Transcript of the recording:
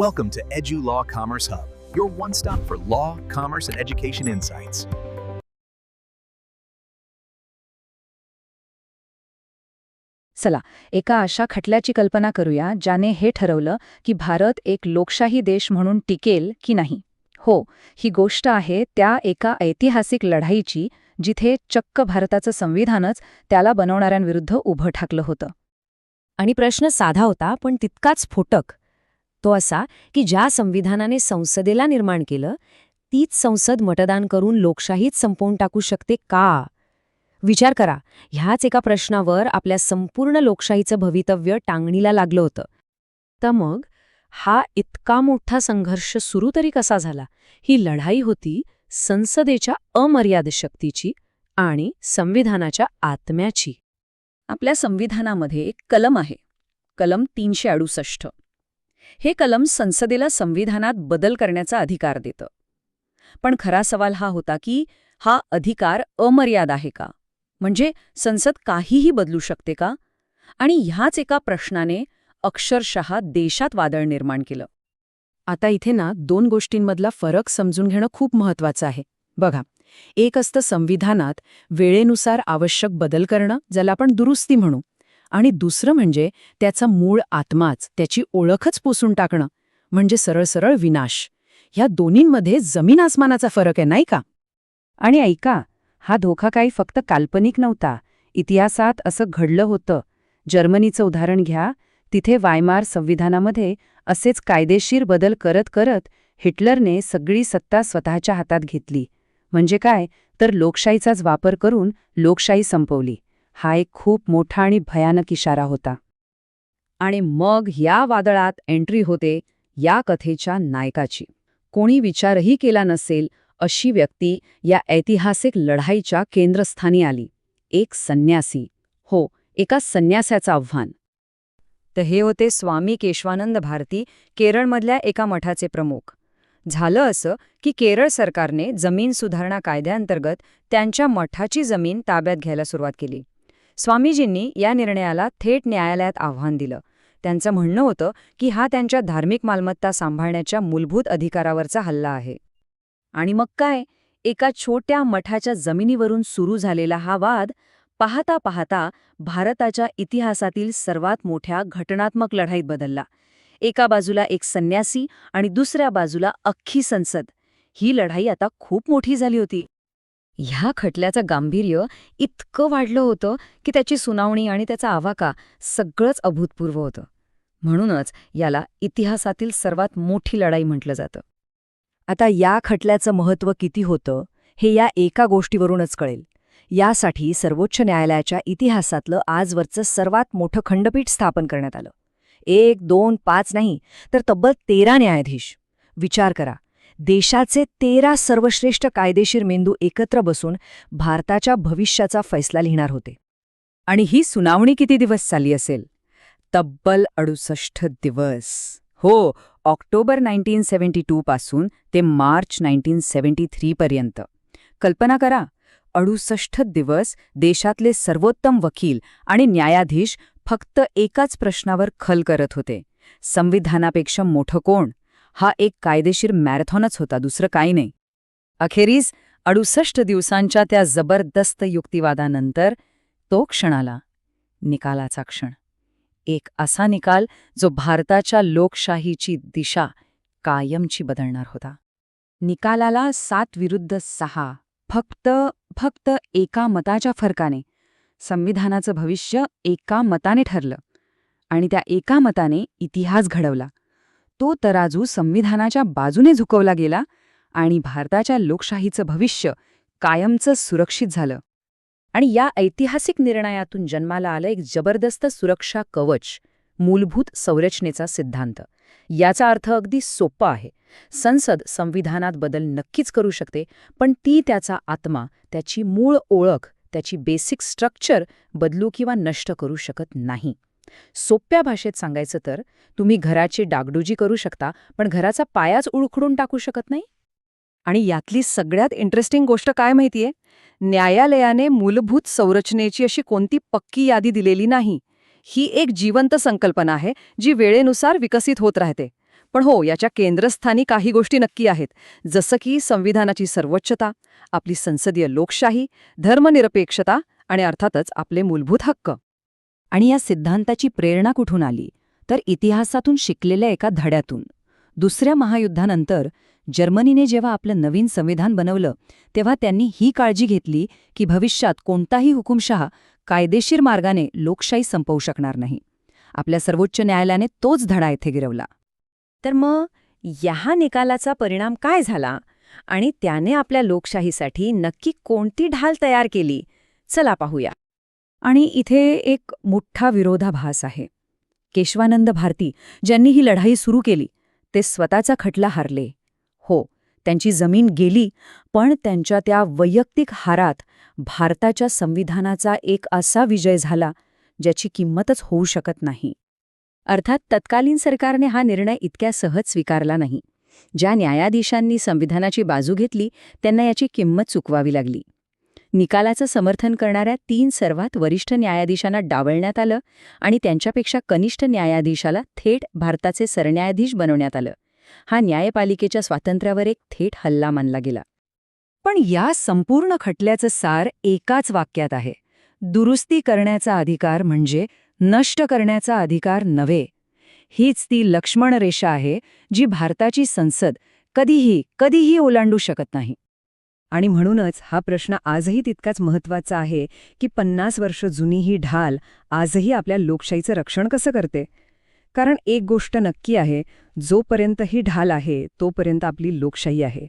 Welcome to Edu Law Commerce Hub, your one stop for law, commerce, and education insights. चला एका अशा खटल्याची कल्पना करूया ज्याने हे ठरवलं की भारत एक लोकशाही देश म्हणून टिकेल की नाही. हो ही गोष्ट आहे त्या एका ऐतिहासिक लढाईची जिथे चक्क भारताचं संविधानच त्याला बनवणाऱ्यांविरुद्ध उभं ठाकलं होतं. आणि प्रश्न साधा होता पण तितकाच स्फोटक. तो असा की ज्या संविधानाने संसदेला निर्माण केलं तीच संसद मतदान करून लोकशाहीच संपवून टाकू शकते का? विचार करा ह्याच एका प्रश्नावर आपल्या संपूर्ण लोकशाहीचं भवितव्य टांगणीला लागलं होतं. तर मग हा इतका मोठा संघर्ष सुरू तरी कसा झाला? ही लढाई होती संसदेच्या अमर्याद शक्तीची आणि संविधानाच्या आत्म्याची. आपल्या संविधानामध्ये एक कलम आहे. कलम तीनशे अडुसष्ट. हे कलम संसदेला संविधानात बदल करण्याचा अधिकार देतं. पण खरा सवाल हा होता की हा अधिकार अमर्याद आहे का? म्हणजे संसद काहीही बदलू शकते का? आणि ह्याच एका प्रश्नाने अक्षरशः देशात वादळ निर्माण केलं. आता इथे ना दोन गोष्टींमधला फरक समजून घेणं खूप महत्वाचं आहे. बघा एक असतं संविधानात वेळेनुसार आवश्यक बदल करणं ज्याला आपण दुरुस्ती म्हणू. आणि दुसरं म्हणजे त्याचा मूळ आत्माच त्याची ओळखच पुसून टाकणं म्हणजे सरळ सरळ विनाश. ह्या दोन्हींमध्ये जमीन आसमानाचा फरक आहे नाही का? आणि ऐका हा धोका काही फक्त काल्पनिक नव्हता. इतिहासात असं घडलं होतं. जर्मनीचं उदाहरण घ्या. तिथे वायमार संविधानामध्ये असेच कायदेशीर बदल करत करत हिटलरने सगळी सत्ता स्वतःच्या हातात घेतली. म्हणजे काय? तर लोकशाहीचाच वापर करून लोकशाही संपवली. हा एक खूप मोठा आणि भयानक इशारा होता. आणि मग या वादळात एंट्री होते या कथेच्या नायकाची. कोणी विचारही केला नसेल अशी व्यक्ती या ऐतिहासिक लढाईच्या केंद्रस्थानी आली. एक संन्यासी. हो एका संन्यासाचं आव्हान. तर हे होते स्वामी केशवानंद भारती केरळमधल्या एका मठाचे प्रमुख. झालं असं की केरळ सरकारने जमीन सुधारणा कायद्याअंतर्गत त्यांच्या मठाची जमीन ताब्यात घ्यायला सुरुवात केली. स्वामीजींनी या निर्णयाला थेट न्यायालयात आव्हान दिलं. त्यांचं म्हणणं होतं की हा त्यांच्या धार्मिक मालमत्ता सांभाळण्याच्या मूलभूत अधिकारावरचा हल्ला आहे. आणि मग काय? एका छोट्या मठाच्या जमिनीवरून सुरू झालेला हा वाद पाहता पाहता भारताच्या इतिहासातील सर्वात मोठ्या घटनात्मक लढाईत बदलला. एका बाजूला एक संन्यासी आणि दुसऱ्या बाजूला अख्खी संसद. ही लढाई आता खूप मोठी झाली होती. ह्या खटल्याचं गांभीर्य इतकं वाढलं होतं की त्याची सुनावणी आणि त्याचा आवाका सगळंच अभूतपूर्व होतं. म्हणूनच याला इतिहासातील सर्वात मोठी लढाई म्हटलं जातं. आता या खटल्याचं महत्त्व किती होतं हे या एका गोष्टीवरूनच कळेल. यासाठी सर्वोच्च न्यायालयाच्या इतिहासातलं आजवरचं सर्वात मोठं खंडपीठ स्थापन करण्यात आलं. एक दोन पाच नाही तर तब्बल तेरा न्यायाधीश. विचार करा देशाचे तेरा सर्वश्रेष्ठ कायदेशीर मेंदू एकत्र बसून भारताच्या भविष्याचा फैसला लिहिणार होते. आणि ही सुनावणी किती दिवस चालली असेल? तब्बल अडुसष्ट दिवस. हो ऑक्टोबर 1972 पासून ते मार्च 1973 पर्यंत. कल्पना करा अडुसष्ट दिवस देशातले सर्वोत्तम वकील आणि न्यायाधीश फक्त एकाच प्रश्नावर खल करत होते. संविधानापेक्षा मोठं कोण? हा एक कायदेशीर मॅरेथॉनच होता दुसरं काही नाही. अखेरीस अडुसष्ट दिवसांच्या त्या जबरदस्त युक्तिवादानंतर तो क्षणाला निकालाचा क्षण. एक असा निकाल जो भारताच्या लोकशाहीची दिशा कायमची बदलणार होता. निकालाला सात विरुद्ध सहा फक्त फक्त एका मताच्या फरकाने. संविधानाचं भविष्य एका मताने ठरलं आणि त्या एका मताने इतिहास घडवला. तो तराजू संविधानाच्या बाजूने झुकवला गेला आणि भारताच्या लोकशाहीचं भविष्य कायमचं सुरक्षित झालं. आणि या ऐतिहासिक निर्णयातून जन्माला आलं एक जबरदस्त सुरक्षा कवच मूलभूत संरचनेचा सिद्धांत. याचा अर्थ अगदी सोपा आहे. संसद संविधानात बदल नक्कीच करू शकते पण ती त्याचा आत्मा त्याची मूळ ओळख त्याची बेसिक स्ट्रक्चर बदलू किंवा नष्ट करू शकत नाही. सोप्या भाषेत सांगायचं तर तुम्ही घराची डागडुजी करू शकता पण घराचा पायाच उळखडून टाकू शकत नाही? आणि यातली सगळ्यात इंटरेस्टिंग गोष्ट काय माहितीये? न्यायालयाने मूलभूत संरचनेची अशी कोणती पक्की यादी दिलेली नाही. ही एक जिवंत संकल्पना आहे जी वेळेनुसार विकसित होत राहते. पण हो याच्या केंद्रस्थानी काही गोष्टी नक्की आहेत. जसं की संविधानाची सर्वोच्चता आपली संसदीय लोकशाही धर्मनिरपेक्षता आणि अर्थातच आपले मूलभूत हक्क. आणि या सिद्धांताची प्रेरणा कुठून आली? तर इतिहासातून शिकलेल्या एका धड्यातून. दुसऱ्या महायुद्धानंतर जर्मनीने जेव्हा आपलं नवीन संविधान बनवलं तेव्हा त्यांनी ही काळजी घेतली की भविष्यात कोणताही हुकुमशहा कायदेशीर मार्गाने लोकशाही संपवू शकणार नाही. आपल्या सर्वोच्च न्यायालयाने तोच धडा येथे गिरवला. तर मग या निकालाचा परिणाम काय झाला? आणि त्याने आपल्या लोकशाहीसाठी नक्की कोणती ढाल तयार केली? चला पाहूया. आणि इथे एक मोठा विरोधाभास आहे. केशवानंद भारती ज्यांनी ही लढाई सुरू केली ते स्वतःचा खटला हारले. हो त्यांची जमीन गेली पण त्यांच्या त्या वैयक्तिक हारात भारताच्या संविधानाचा एक असा विजय झाला ज्याची किंमतच होऊ शकत नाही. अर्थात तत्कालीन सरकारने हा निर्णय इतक्या सहज स्वीकारला नाही. ज्या न्यायाधीशांनी संविधानाची बाजू घेतली त्यांना याची किंमत चुकवावी लागली. निकालाचं समर्थन करणाऱ्या तीन सर्वात वरिष्ठ न्यायाधीशांना डावलण्यात आलं आणि त्यांच्यापेक्षा कनिष्ठ न्यायाधीशाला थेट भारताचे सरन्यायाधीश बनवण्यात आलं. हा न्यायपालिकेच्या स्वातंत्र्यावर एक थेट हल्ला मानला गेला. पण या संपूर्ण खटल्याचं सार एकाच वाक्यात आहे. दुरुस्ती करण्याचा अधिकार म्हणजे नष्ट करण्याचा अधिकार नव्हे. हीच ती लक्ष्मण रेषा आहे जी भारताची संसद कधीही कधीही ओलांडू शकत नाही. आणि म्हणूनच हा प्रश्न आजही तितकाच महत्त्वाचा आहे की पन्नास वर्ष जुनी ही ढाल आजही आपल्या लोकशाहीचं रक्षण कसं करते? कारण एक गोष्ट नक्की आहे जोपर्यंत ही ढाल आहे तोपर्यंत आपली लोकशाही आहे.